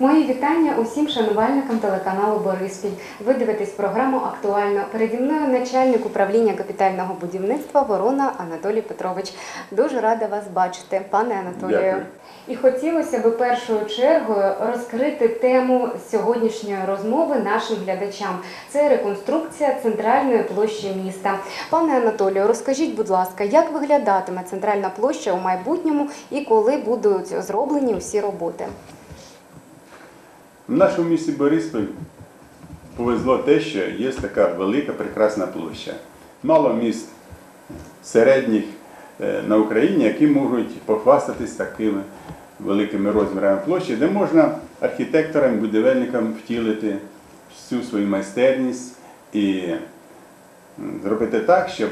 Мої вітання усім шанувальникам телеканалу Бориспіль. Ви дивитесь програму Актуально. Переді мною начальник управління капітального будівництва Ворона Анатолій Петрович. Дуже рада вас бачити, пане Анатолію. Дякую. І хотілося б першою чергою розкрити тему сьогоднішньої розмови нашим глядачам. Це реконструкція центральної площі міста. Пане Анатолію, розкажіть, будь ласка, як виглядатиме центральна площа у майбутньому і коли будуть зроблені всі роботи? В нашому місті Бориспіль повезло те, що є така велика прекрасна площа. Мало міст середніх е, на Україні, які можуть похвастатись такими великими розмірами площі, де можна архітекторам, будівельникам втілити всю свою майстерність і зробити так, щоб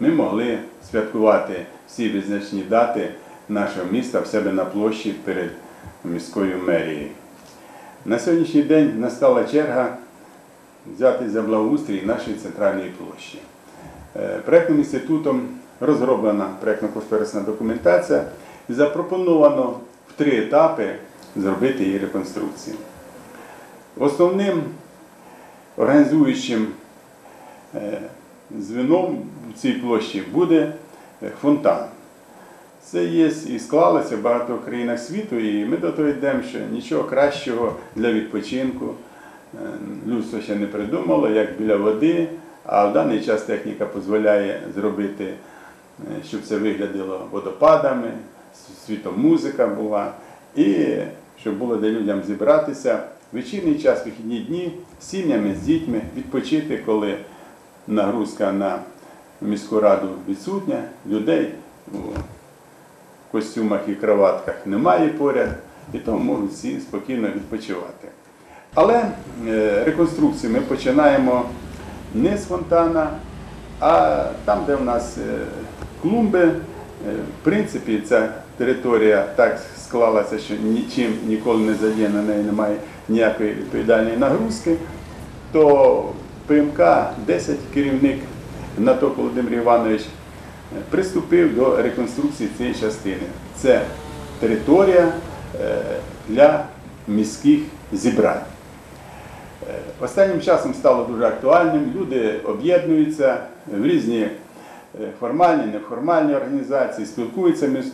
ми могли святкувати всі визначні дати нашого міста в себе на площі перед міською мерією. На сьогоднішній день настала черга взяти за благоустрій нашої центральної площі. Е, Проектним інститутом розроблена проєктно-кошторисна документація і запропоновано в три етапи зробити її реконструкцію. Основним організуючим е, звіном в цій площі буде фонтан. Це є і склалося в багатьох країнах світу, і ми до того йдемо, що нічого кращого для відпочинку е, людство ще не придумало, як біля води, а в даний час техніка дозволяє зробити, е, щоб це виглядало водопадами, світомузика була, і щоб було де людям зібратися вечірній час, вихідні дні з сім'ями, з дітьми, відпочити, коли нагрузка на міську раду відсутня, людей костюмах і кроватках немає поряд, і тому можуть всі спокійно відпочивати. Але е, реконструкцію ми починаємо не з фонтана, а там, де в нас е, клумби. Е, В принципі, ця територія так склалася, що нічим ніколи не задіяна, на неї немає ніякої відповідальної нагрузки, то ПМК 10 керівник Наток Володимир Іванович приступив до реконструкції цієї частини. Це територія е, для міських зібрань. Е, Останнім часом стало дуже актуальним. Люди об'єднуються в різні е, формальні, неформальні організації, спілкуються між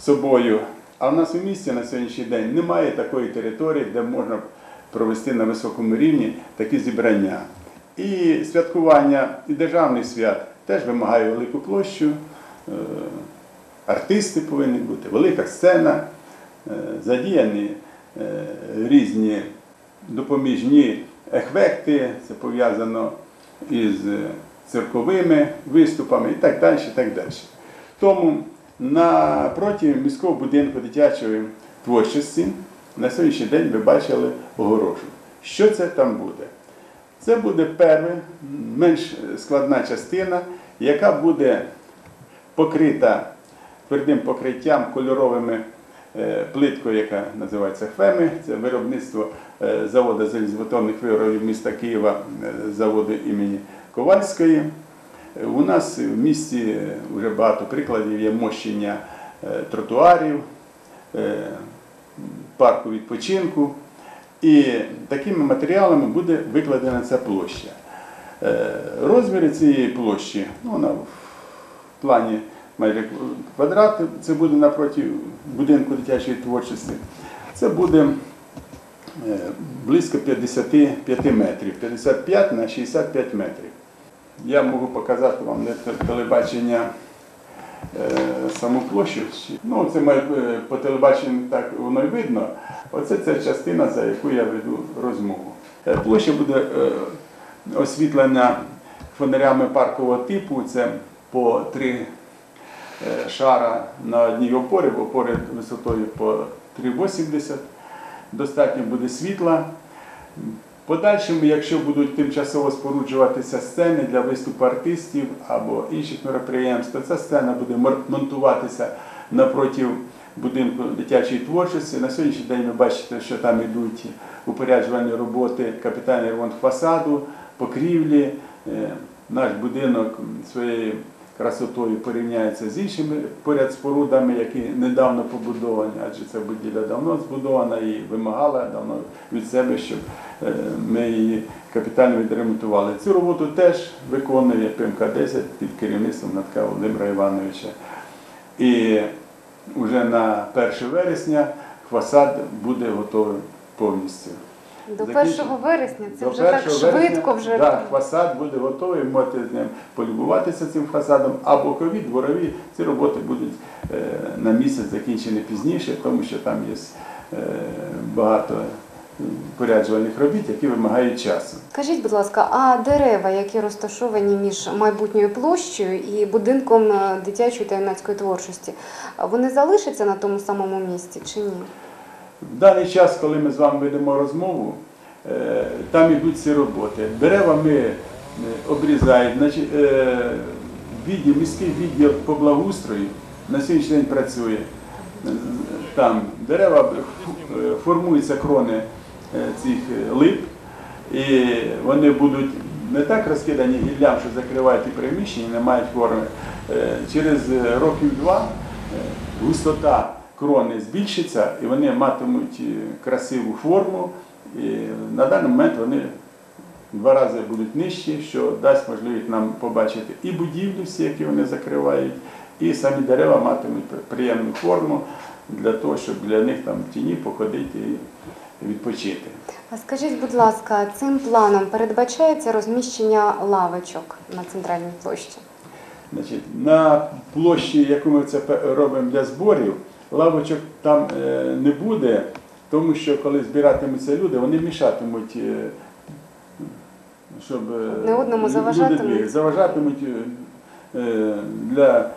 собою. А в нас у місті на сьогоднішній день немає такої території, де можна провести на високому рівні такі зібрання. І святкування і державних свят теж вимагає велику площу. Е, Артисти повинні бути, велика сцена, е, задіяні е, різні допоміжні ефекти, це пов'язано із цирковими виступами і так далі. І так далі. Тому напроти міського будинку дитячої творчості на сьогоднішній день ви бачили огорожу. Що це там буде? Це буде перша, менш складна частина, яка буде покрита твердим покриттям кольоровими е, плиткою, яка називається ФЕМи. Це виробництво е, заводу залізобетонних виробів міста Києва, е, заводу імені Ковальської. У нас в місті вже багато прикладів є мощення тротуарів, парку відпочинку. І такими матеріалами буде викладена ця площа. Е, Розміри цієї площі, ну, вона в плані майже квадрат, це буде напроти будинку дитячої творчості. Це буде е, близько 55 метрів, 55 на 65 метрів. Я можу показати вам на телебачення саму площу. Ну, це має, е, по телебаченню так воно й видно. Оце ця частина, за яку я веду розмову. Е, Площа буде е, освітлена фонарями паркового типу. Це по три е, шара на одній опорі, опори висотою по 3,80. Достатньо буде світла. Подальшому, якщо будуть тимчасово споруджуватися сцени для виступу артистів або інших мероприємств, то ця сцена буде монтуватися напроти будинку дитячої творчості. На сьогоднішній день ви бачите, що там йдуть упоряджувальні роботи, капітальний ремонт фасаду, покрівлі. Е, Наш будинок своєю красотою порівняється з іншими поряд спорудами, які недавно побудовані, адже ця будівля давно збудована і вимагала давно від себе, щоб е, ми її капітально відремонтували. Цю роботу теж виконує ПМК-10 під керівництвом Натка Володимира Івановича. І вже на 1 вересня фасад буде готовий повністю. До Закінчимо. 1 вересня це вже так швидко. Вже да, фасад буде готовий, ви можете з ним полюбуватися цим фасадом, а бокові, дворові ці роботи будуть е, на місяць закінчені пізніше, тому що там є е, багато поряджувальних робіт, які вимагають часу. Скажіть, будь ласка, а дерева, які розташовані між майбутньою площею і будинком е, дитячої та юнацької творчості, вони залишаться на тому самому місці чи ні? В даний час, коли ми з вами ведемо розмову, е, там йдуть ці роботи. Дерева ми е. Значить, е, відділ, міський відділ по благоустрою на сьогоднішній день працює. Там дерева формуються крони цих лип, і вони будуть не так розкидані гіллям, що закривають і приміщення, не мають форми. Через років два густота крони збільшиться і вони матимуть е, красиву форму. І на даний момент вони два рази будуть нижчі, що дасть можливість нам побачити і будівлі всі, які вони закривають, і самі дерева матимуть приємну форму для того, щоб для них там в тіні походити і відпочити. А скажіть, будь ласка, цим планом передбачається розміщення лавочок на центральній площі? Значить, на площі, яку ми це робимо для зборів, лавочок там е, не буде, тому що коли збиратимуться люди, вони мішатимуть, е, щоб е, Одне одному заважатимуть. заважатимуть для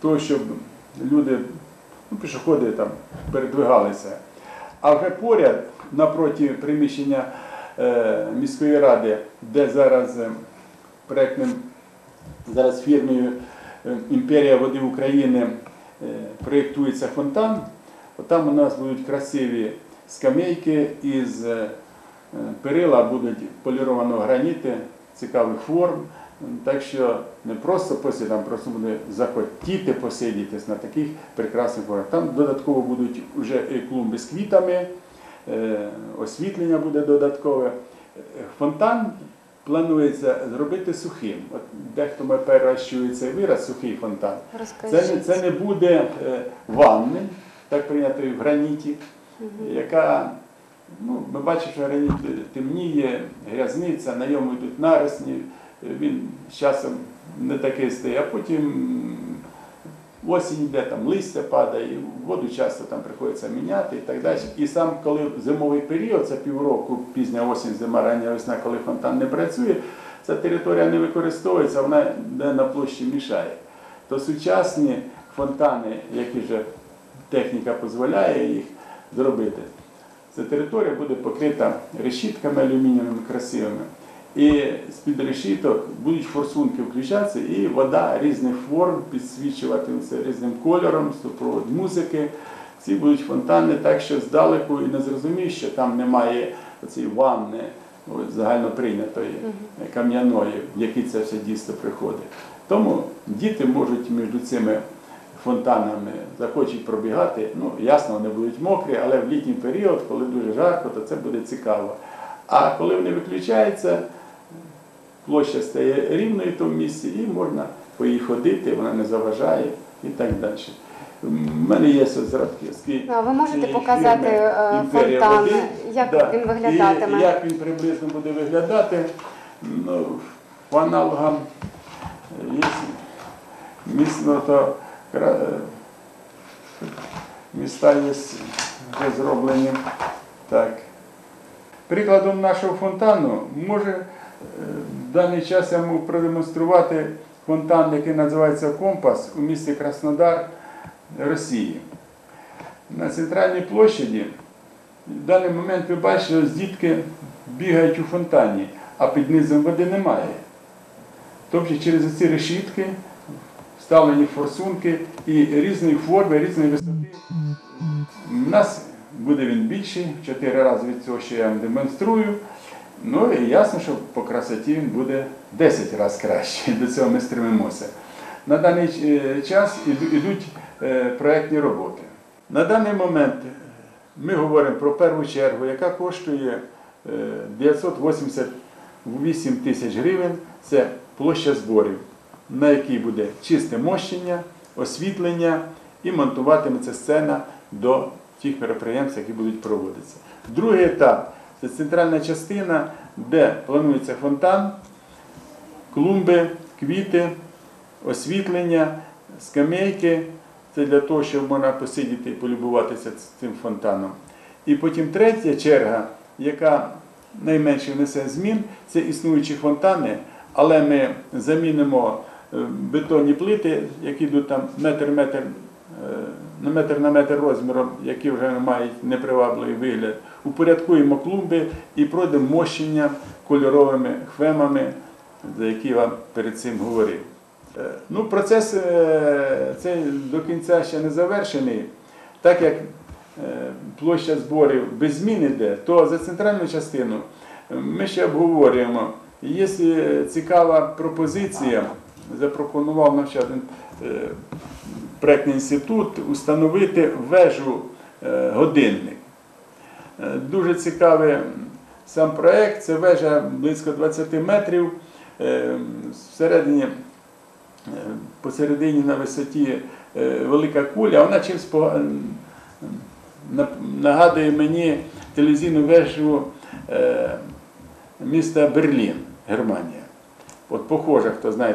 того, щоб люди, ну, пішоходи там передвигалися. А вже поряд, напроти приміщення міської ради, де зараз проектним зараз фірмою Імперія води України проєктується фонтан. Там у нас будуть красиві скамейки із е, перила, будуть полірованого граніти, цікавих форм. Так що не просто посидіти, там просто буде захотіти посидітись на таких прекрасних формах. Там додатково будуть вже клумби з квітами, е, освітлення буде додаткове. Е, Фонтан планується зробити сухим. От дехто ми переращує цей вираз сухий фонтан. Це це не буде е, ванни, так прийнято і в граніті, яка, ну, ми бачимо, що граніт темніє, грязниця, на ньому йдуть наросні, він з часом не такий стає, а потім осінь йде, там листя падає, воду часто там приходиться міняти і так далі. І сам, коли зимовий період, це півроку, пізня осінь, зима, рання весна, коли фонтан не працює, ця територія не використовується, вона йде на площі мішає. То сучасні фонтани, які вже техніка дозволяє їх зробити, ця територія буде покрита решітками алюмінієвими красивими. І з-під решіток будуть форсунки включатися, і вода різних форм підсвічуватиметься різним кольором, супровод музики. Ці будуть фонтани, так що здалеку і не зрозумієш, що там немає цієї ванни ось, загально прийнятої кам'яної, в якій це все дійсно приходить. Тому діти можуть між цими фонтанами захочуть пробігати. Ну, ясно, вони будуть мокрі, але в літній період, коли дуже жарко, то це буде цікаво. А коли вони виключаються, площа стає рівною в тому місці і можна по їй ходити, вона не заважає і так далі. У мене є зразки. А ви можете показати фірми е, фонтан, води». як Да. він виглядатиме? І як він приблизно буде виглядати, ну, по аналогам є місно, то кра- міста є вже зроблені. Так. Прикладом нашого фонтану може е, в даний час я можу продемонструвати фонтан, який називається Компас у місті Краснодар, Росії. На центральній площаді в даний момент ви бачите, ось дітки бігають у фонтані, а під низом води немає. Тобто через ці решітки вставлені форсунки і різної форми, різної висоти. У нас буде він більший, 4 рази від цього, що я вам демонструю. Ну і ясно, що по красоті він буде 10 разів краще. До цього ми стремимося. на даний е, час ідуть е, роботи. На даний момент е, ми говоримо про першу чергу, яка коштує е, 988 тисяч гривень. Це площа зборів, на якій буде чисте мощення, освітлення і монтуватиметься сцена до тих мероприємств, які будуть проводитися. Другий етап це центральна частина, де планується фонтан, клумби, квіти, освітлення, скамейки. Це для того, щоб можна посидіти і полюбуватися цим фонтаном. І потім третя черга, яка найменше внесе змін, це існуючі фонтани, але ми замінимо е, бетонні плити, які йдуть там метр-метр е, на метр на метр розміром, які вже мають непривабливий вигляд. Упорядкуємо клумби і пройдемо мощення кольоровими хвемами, за які вам перед цим говорив. Е, Ну, процес е, цей до кінця ще не завершений. Так як е, площа зборів без змін іде, то за центральну частину ми ще обговорюємо. Якщо цікава пропозиція, запропонував нам ще один проектний інститут установити вежу е, годинник. Е, Дуже цікавий сам проект. Це вежа близько 20 метрів. Е, Всередині, посередині на висоті велика куля. Вона чимось нагадує мені телевізійну вежу міста Берлін, Германія. От похоже, хто знає.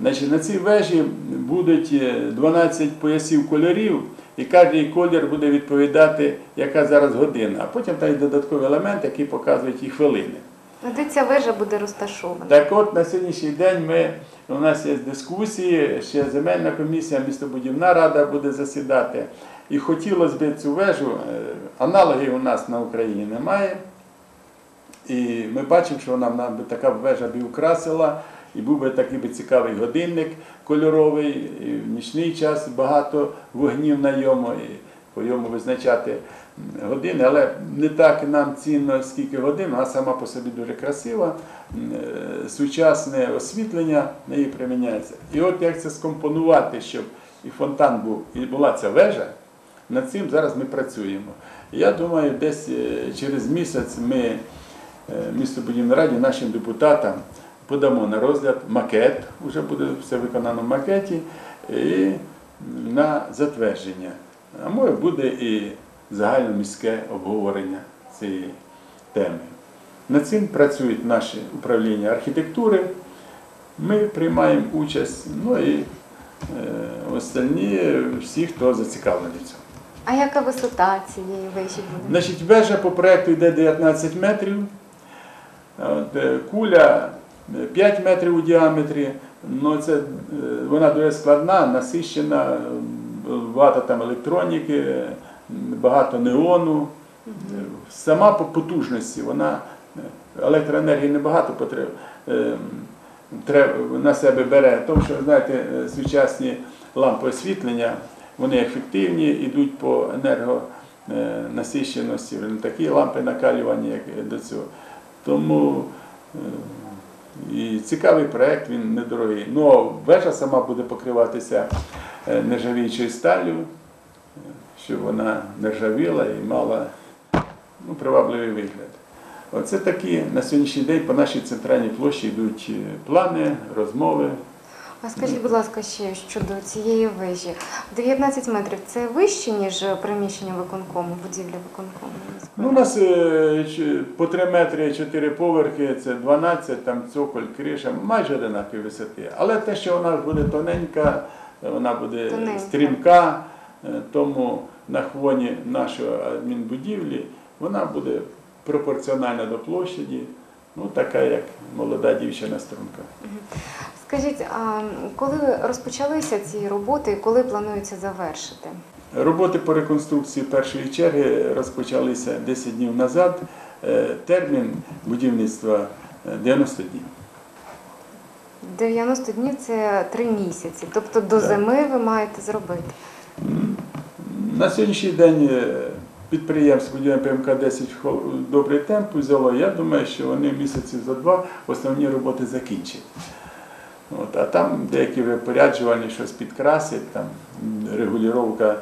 Значить, на цій вежі будуть е, 12 поясів кольорів, і кожен колір буде відповідати, яка зараз година. А потім там є додатковий елемент, який показує ті хвилини. Де ця вежа буде розташована? Так от на сьогоднішній день ми, у нас є дискусії, ще земельна комісія, містобудівна рада буде засідати. І хотілося б цю вежу, е, аналогів у нас на Україні немає. І ми бачимо, що вона би така вежа б і украсила, і був би такий би цікавий годинник кольоровий, і в нічний час багато вогнів на йому, і по йому визначати години, але не так нам цінно, скільки годин, вона сама по собі дуже красива, е, сучасне освітлення на неї приміняється. І от як це скомпонувати, щоб і фонтан був, і була ця вежа, над цим зараз ми працюємо. Я думаю, десь е, через місяць ми е, містобудівній раді нашим депутатам подамо на розгляд макет, вже буде все виконано в макеті, і на затвердження. А може буде і загальноміське обговорення цієї теми. Над цим працюють наші управління архітектури. Ми приймаємо участь, ну і е, остальні всі, хто зацікавлені в цьому. А яка висота цієї вежі буде? Значить, вежа по проекту йде 19 метрів, От, е, куля 5 метрів у діаметрі. Ну, це, е, вона дуже складна, насищена, багато там електроніки, багато неону. Сама по потужності, вона е, електроенергії небагато потреб, е, на себе бере. Тому що, знаєте, сучасні лампи освітлення, вони ефективні, йдуть по енергонасищеності, не такі лампи накалювання, як до цього. Тому і цікавий проєкт, він недорогий. Ну, вежа сама буде покриватися е, нержавіючою сталлю, е, щоб вона нержавіла і мала ну, привабливий вигляд. Оце такі на сьогоднішній день по нашій центральній площі йдуть е, плани, розмови. А скажіть, будь ласка, ще щодо цієї вежі. 19 метрів це вище, ніж приміщення виконкому, будівля виконкому? Ну, у нас е, по 3 метри 4 поверхи, це 12, там цоколь, криша, майже одинакові висоти. Але те, що вона буде тоненька, вона буде Тоненька. стрімка, е, тому на фоні нашої адмінбудівлі вона буде пропорціональна до площаді, ну така як молода дівчина струнка. Скажіть, а коли розпочалися ці роботи і коли планується завершити? Роботи по реконструкції першої черги розпочалися 10 днів назад. Е, Термін будівництва е, 90 днів. 90 днів це 3 місяці. Тобто до Так. зими ви маєте зробити. На сьогоднішній день е, підприємство будівель ПМК-10 добрий темп взяло. Я думаю, що вони місяців за два основні роботи закінчать. От, а там деякі випоряджувальні щось підкрасять, там регулювання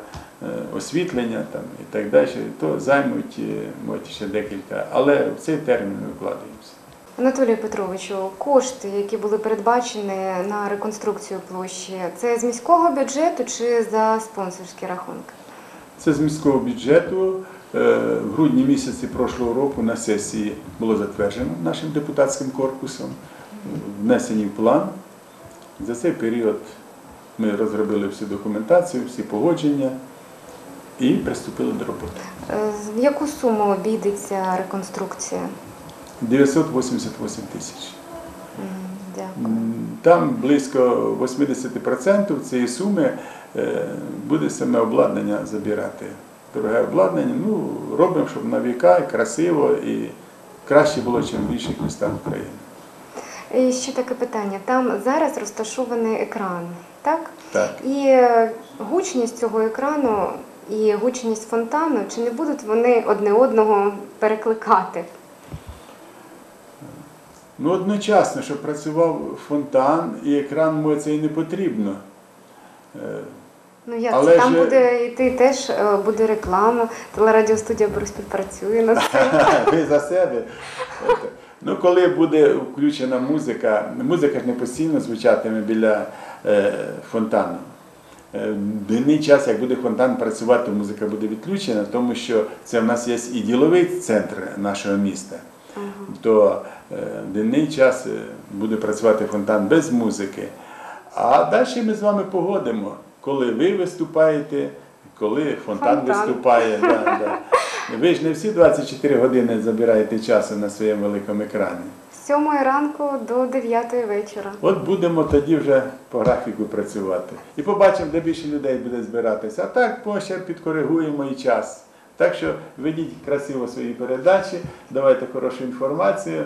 освітлення там, і так далі, то займуть е, мабуть, ще декілька. Але в цей термін ми вкладаємося. Анатолію Петровичу, кошти, які були передбачені на реконструкцію площі, це з міського бюджету чи за спонсорські рахунки? Це з міського бюджету. Е, В грудні місяці прошлого року на сесії було затверджено нашим депутатським корпусом, внесені в план. За цей період ми розробили всю документацію, всі погодження і приступили до роботи. Е, В яку суму обійдеться реконструкція? 988 тисяч. Дякую. Там близько 80% цієї суми е, буде саме обладнання забирати. Дороге обладнання, ну, робимо, щоб на віка і красиво і краще було, ніж в інших містах України. І ще таке питання. Там зараз розташований екран, так? Так. І гучність цього екрану і гучність фонтану, чи не будуть вони одне одного перекликати? Ну, одночасно, щоб працював фонтан і екран, може, це і не потрібно. Е, Ну як Але це? Там ж- буде йти теж е, буде реклама, телерадіостудія Бориспіль працює над цим. Ви за себе. Ну, коли буде включена музика, музика ж не постійно звучатиме біля е, фонтану. Е, В денний час, як буде фонтан працювати, музика буде відключена, тому що це в нас є і діловий центр нашого міста. То е, в денний час е, буде працювати фонтан без музики. А далі ми з вами погодимо, коли ви виступаєте, коли фонтан, Фонтан. виступає. Да, да. Ви ж не всі 24 години забираєте часу на своєму великому екрані. З 7 ранку до 9 вечора. От будемо тоді вже по графіку працювати. І побачимо, де більше людей буде збиратися. А так ще підкоригуємо і час. Так що ведіть красиво свої передачі, давайте хорошу інформацію,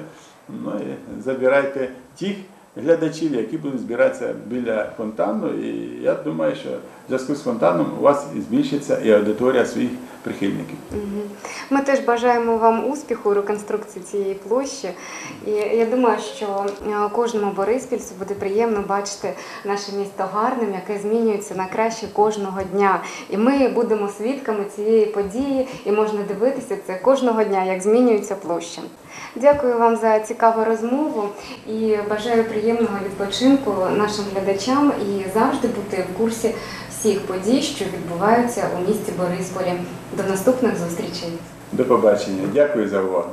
ну і забирайте тих глядачів, які будуть збиратися біля фонтану. І я думаю, що в зв'язку з фонтаном у вас збільшиться і аудиторія своїх прихильників. Ми теж бажаємо вам успіху у реконструкції цієї площі. І я думаю, що е, кожному бориспільцю буде приємно бачити наше місто гарним, яке змінюється на краще кожного дня. І ми будемо свідками цієї події, і можна дивитися це кожного дня, як змінюється площа. Дякую вам за цікаву розмову і бажаю приємного відпочинку нашим глядачам і завжди бути в курсі всіх подій, що відбуваються у місті Борисполі. До наступних зустрічей. До побачення. Дякую за увагу.